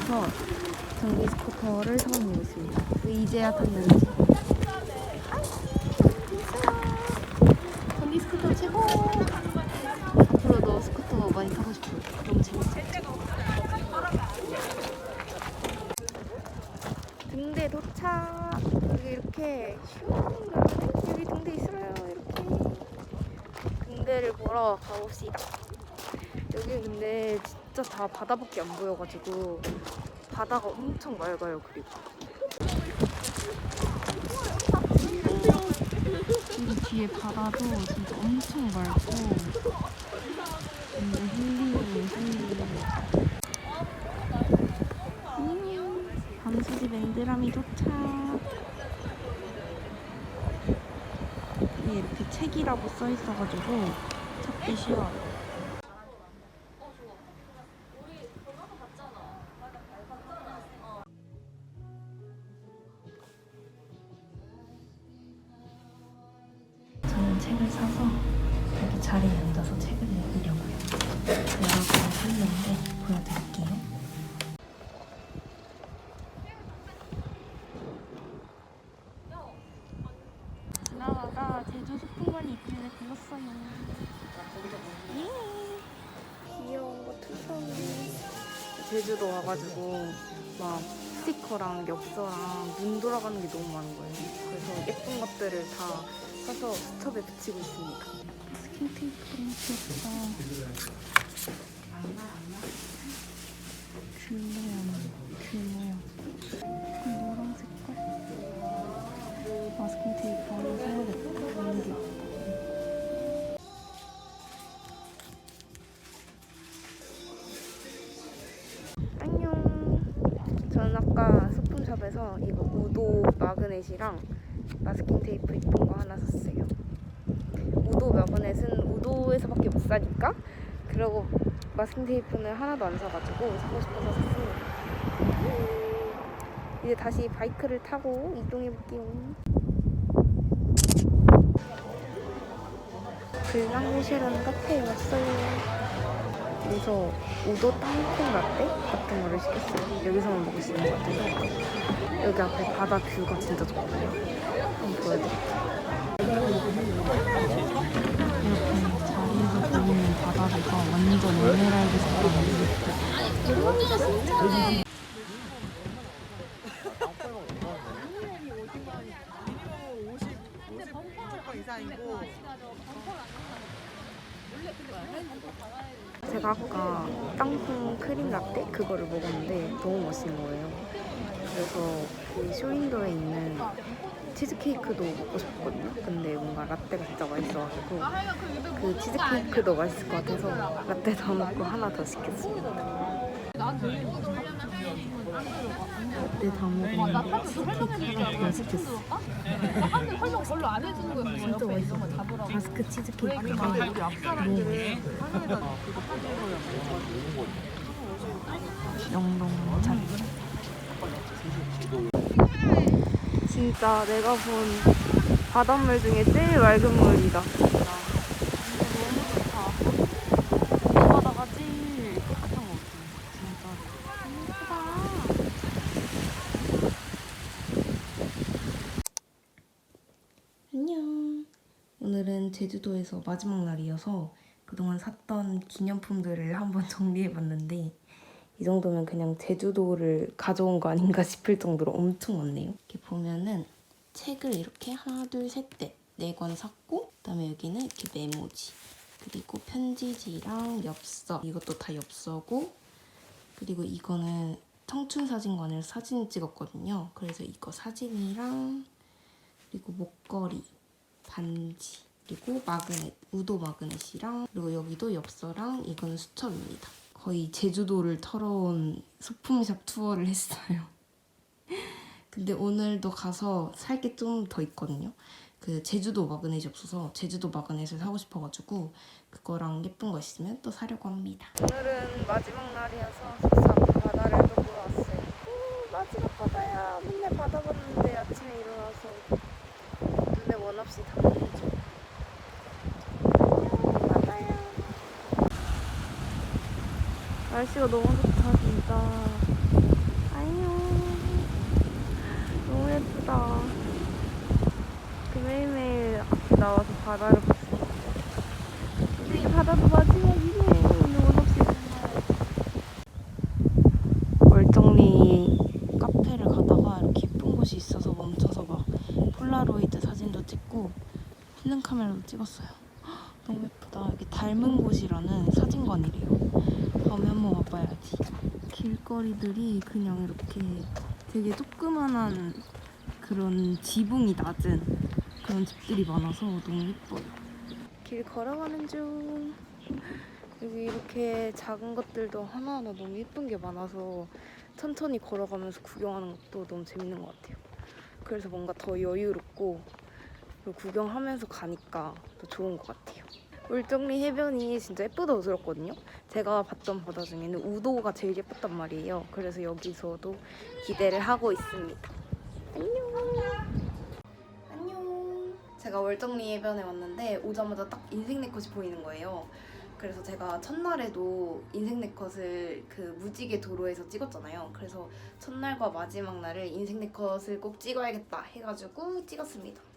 그래서 전기 스쿠터를 있습니다. 그 이제야 탔는지. 전기 스쿠터 최고! 앞으로도 스쿠터 많이 타고 싶어요. 너무 재밌어. 등대 도착! 여기 이렇게 슝! 여기 등대 있어요. 이렇게. 등대를 보러 가봅시다. 여기 근데 진짜 다 바다밖에 안 보여가지고 바다가 엄청 맑아요. 그리고 여기 뒤에 바다도 진짜 엄청 맑고 근데 힐링이 힐링. 음, 밤수집 앵드람이 도착. 위에 이렇게 책이라고 써 있어가지고 찾기 쉬워요. 불렀어요. 예. 귀여운 거 투성이. 제주도 와가지고 막 스티커랑 엽서랑 눈 돌아가는 게 너무 많은 거예요. 그래서 예쁜 것들을 다 사서 수첩에 붙이고 있습니다. 스킨 테이프 너무 귀엽다. 귤 모양, 귤모 저는 아까 소품샵에서 이거 우도 마그넷이랑 마스킹 테이프 이쁜 거 하나 샀어요. 우도 마그넷은 우도에서밖에 못 사니까 그리고 마스킹 테이프는 하나도 안 사가지고 사고 싶어서 샀습니다. 이제 다시 바이크를 타고 이동해 볼게요. 글랑모시라는 카페에 왔어요. 여기서 우도 땅콩 라떼 같은 거를 시켰어요. 여기서만 먹을 수 있는 것 같아서 여기 앞에 바다 뷰가 진짜 좋거든요. 한번 보여드릴게요. 이렇게 자리에서 보이는 바다가 완전 에메랄드 색깔이에요. 제가 아까 땅콩 크림 라떼 그거를 먹었는데 너무 맛있는 거예요. 그래서 그 쇼윈도에 있는 치즈케이크도 먹고 싶거든요. 근데 뭔가 라떼가 진짜 맛있어가지고 그 치즈케이크도 맛있을 것 같아서 라떼 더 먹고 하나 더 시켰습니다. 라떼 다 먹으면 치즈케이크가 더 시켰어. 한테 설명 별로 안 해주는 거야. 진짜 옆에 있는 거 잡으라고. 바스크 치즈케이크가 너무 영롱찬. 진짜 내가 본 바닷물 중에 제일 맑은 물이다 너무 좋다 이 바다가 제일 깨끗한 것 같아 진짜 너무 예쁘다 안녕 오늘은 제주도에서 마지막 날이어서 그동안 샀던 기념품들을 한번 정리해봤는데 이 정도면 그냥 제주도를 가져온 거 아닌가 싶을 정도로 엄청 많네요. 이렇게 보면은 책을 이렇게 하나, 둘, 셋, 넷, 네 권 샀고 그다음에 여기는 이렇게 메모지 그리고 편지지랑 엽서 이것도 다 엽서고 그리고 이거는 청춘 사진관에서 사진 찍었거든요. 그래서 이거 사진이랑 그리고 목걸이 반지 그리고 마그넷 우도 마그넷이랑 그리고 여기도 엽서랑 이거는 수첩입니다. 거의 제주도를 털어온 소품샵 투어를 했어요. 근데 오늘도 가서 살 게 좀 더 있거든요. 그 제주도 마그넷이 없어서 제주도 마그넷을 사고 싶어가지고 그거랑 예쁜 거 있으면 또 사려고 합니다. 오늘은 마지막 날이어서 바다를 또 보러 왔어요. 오, 마지막 바다야. 맨날 바다 봤는데 아침에 일어나서 눈에 원 없이 담기죠. 바다야. 날씨가 너무 좋다 진짜. 안녕. 너무 예쁘다. 이렇게 매일매일 앞에 나와서 바다를 볼수 있어. 우리 바다도 마지막이네. 오늘 원 없이 정말. 월정리 카페를 가다가 이렇게 예쁜 곳이 있어서 멈춰서 막 폴라로이드 사진도 찍고 필름 카메라도 찍었어요. 헉, 너무 예쁘다. 여기 닮은 곳이라는 사진관이래요. 다음에 한번 와봐야지. 길거리들이 그냥 이렇게 되게 조그만한 그런 지붕이 낮은 그런 집들이 많아서 너무 예뻐요. 길 걸어가는 중. 여기 이렇게 작은 것들도 하나하나 너무 예쁜 게 많아서 천천히 걸어가면서 구경하는 것도 너무 재밌는 것 같아요. 그래서 뭔가 더 여유롭고 구경하면서 가니까 더 좋은 것 같아요. 울정리 해변이 진짜 예쁘다고 들었거든요. 제가 봤던 바다 중에는 우도가 제일 예뻤단 말이에요. 그래서 여기서도 기대를 하고 있습니다. 안녕. 안녕. 제가 월정리 해변에 왔는데 오자마자 딱 인생 네컷이 보이는 거예요. 그래서 제가 첫날에도 인생 네컷을 그 무지개 도로에서 찍었잖아요. 그래서 첫날과 마지막 날을 인생 네컷을 꼭 찍어야겠다 해가지고 찍었습니다.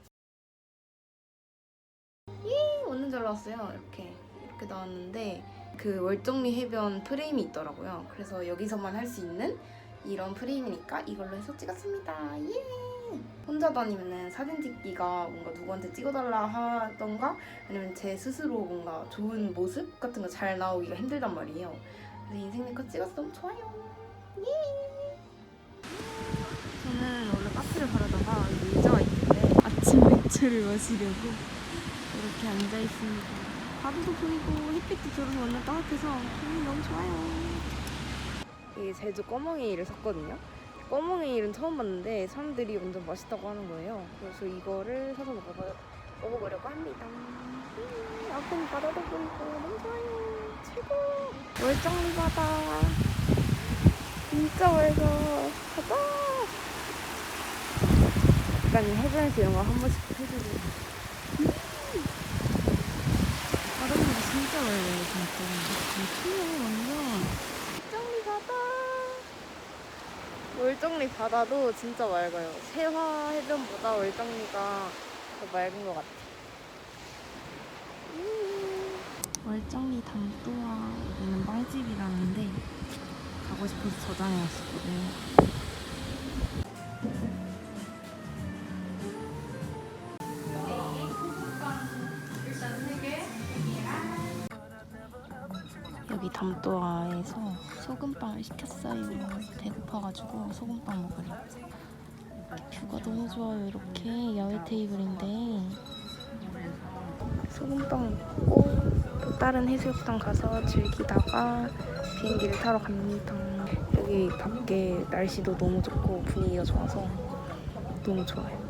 잘 나왔어요. 이렇게 이렇게 나왔는데 그 월정리 해변 프레임이 있더라고요. 그래서 여기서만 할 수 있는 이런 프레임이니까 이걸로 해서 찍었습니다. 예. 혼자 다니면은 사진 찍기가 뭔가 누구한테 찍어달라 하던가 아니면 제 스스로 뭔가 좋은 모습 같은 거 잘 나오기가 힘들단 말이에요. 그래서 인생 네컷 찍어서 너무 좋아요. 예. 저는 원래 카페를 가려다가 여기 의자가 있는데 아침 맥주를 마시려고 이렇게 앉아 있습니다. 바다도 보이고 햇빛도 들어서 완전 따뜻해서 기분이 너무 좋아요. 이 제주 꺼멍이를 샀거든요. 꺼멍이를 처음 봤는데 사람들이 완전 맛있다고 하는 거예요. 그래서 이거를 사서 먹어봐, 먹어보려고 합니다. 음, 앞은 바다도 보이고 너무 좋아요. 최고! 월정리 바다. 진짜 맑아. 가자! 약간 해변에서 이런 거 한 번씩 해주고. 음. 진짜 맑아요, 진짜. 투명 완전. 월정리 바다. 월정리 바다도 진짜 맑아요. 세화 해변보다 월정리가 더 맑은 것 같아요. 음. 월정리 담또와 여기는 빵집이라는데 가고 싶어서 저장해 왔었거든요. 배고파가지고 소금빵 먹으려고. 뷰가 너무 좋아요. 이렇게 야외 테이블인데 소금빵 먹고 또 다른 해수욕장 가서 즐기다가 비행기를 타러 갑니다. 여기 밖에 날씨도 너무 좋고 분위기가 좋아서 너무 좋아요.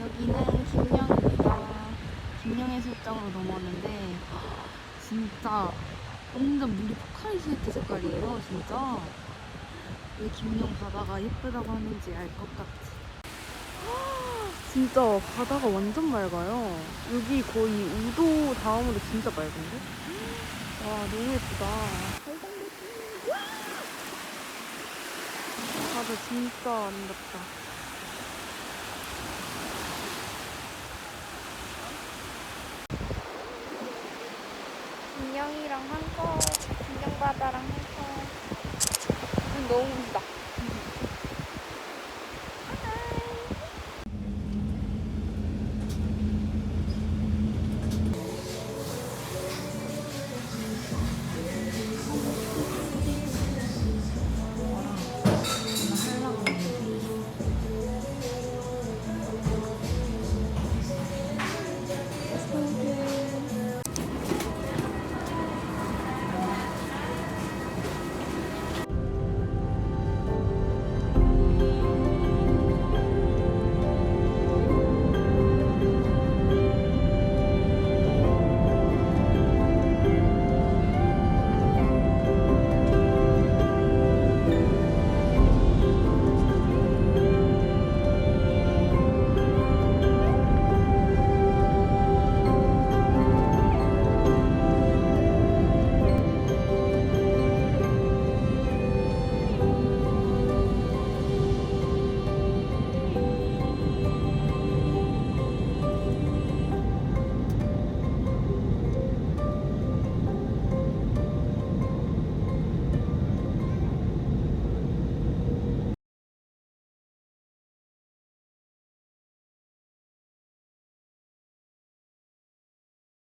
여기는 김영입니다. 김영 해수욕장으로 넘어왔는데 진짜 완전 물이 포카리스웨트 색깔이에요 진짜. 왜 김영 바다가 예쁘다고 하는지 알 것 같지 진짜 바다가 완전 맑아요. 여기 거의 우도 다음으로 진짜 맑은데? 와 너무 예쁘다. 바다 진짜 아름답다 김영이랑 한컵 김영바다랑 한컵 너무 웃다